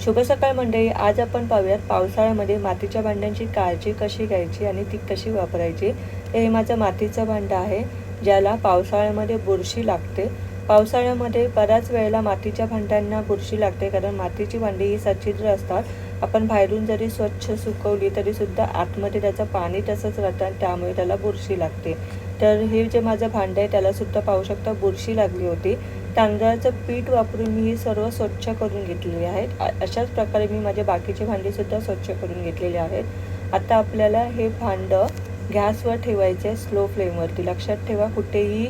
शुभ सकाळ मंडळी आज आपण पाहूयात पावसाळ्यामध्ये मातीच्या भांड्यांची काळजी कशी घ्यायची आणि ती कशी वापरायची? हे माझं मातीचं भांडं आहे ज्याला पावसाळ्यामध्ये बुरशी लागते. पावसाळ्यामध्ये बऱ्याच वेळेला मातीच्या भांड्यांना बुरशी लागते कारण मातीची भांडी ही सच्छिद्र असतात. आपण बाहेरून जरी स्वच्छ सुकवली तरी सुद्धा आतमध्ये त्याचं पाणी तसंच राहतं आणि त्यामुळे त्याला बुरशी लागते. तर हे जे माझं भांडं आहे त्याला सुद्धा पाहू शकता बुरशी लागली होती. तांदळाचं पीठ वापरून मी ही सर्व स्वच्छ करून घेतलेली आहेत. अशाच प्रकारे मी माझे बाकीचे भांडीसुद्धा स्वच्छ करून घेतलेले आहेत. आता आपल्याला हे भांडं गॅसवर ठेवायचे स्लो फ्लेमवरती. लक्षात ठेवा कुठेही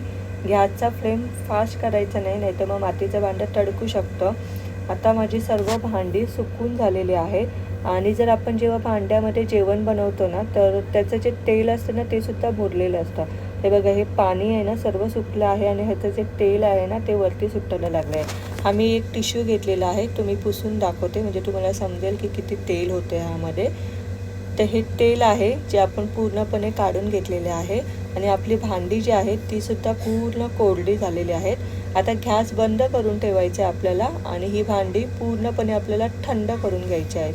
गॅसचा फ्लेम फास्ट करायचा नाही नाहीतर मग मातीचं भांडं तडकू शकतं. आता माझी सर्व भांडी सुकून झालेली आहेत. आणि जर आपण जेव्हा भांड्यामध्ये जेवण बनवतो ना तर त्याचं जे तेल असतं ना ते सुद्धा भुरलेलं असतं. हे बघा हे पाणी आहे ना सर्व सुटलं आहे आणि ह्याचं जे तेल आहे ना ते वरती सुटायला लागलं आहे हा मी एक टिश्यू घेतलेला आहे तुम्ही पुसून दाखवते म्हणजे तुम्हाला समजेल की किती तेल होते ह्यामध्ये. तर हे तेल आहे जे आपण पूर्णपणे काढून घेतलेले आहे. आणि आपली भांडी जी आहेत ती सुद्धा पूर्ण कोरडी झालेली आहेत. आता गॅस बंद करून ठेवायचे आपल्याला आणि ही भांडी पूर्णपणे आपल्याला थंड करून घ्यायची आहेत.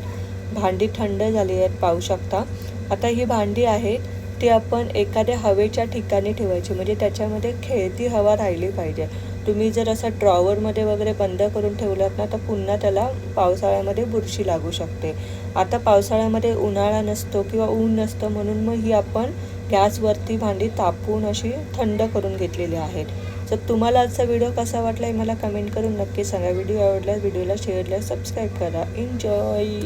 भांडी थंड झाली आहेत पाहू शकता. आता ही भांडी आहेत ती आपण एखाद्या हवेच्या ठिकाणी ठेवायची. म्हणजे त्याच्यामध्ये खेळती हवा राहिली पाहिजे. तुम्ही जर असं ड्रॉवरमध्ये वगैरे बंद करून ठेवलात ना तर पुन्हा त्याला पावसाळ्यामध्ये बुरशी लागू शकते. आता पावसाळ्यामध्ये उन्हाळा नसतो किंवा ऊन नसतं म्हणून मग ही आपण गॅसवरती भांडी तापवून अशी थंड करून घेतलेली आहेत. तर तुम्हाला आजचा व्हिडिओ कसा वाटला हे मला कमेंट करून नक्की सांगा. व्हिडिओ आवडला व्हिडिओला शेअरला सबस्क्राईब करा. एन्जॉय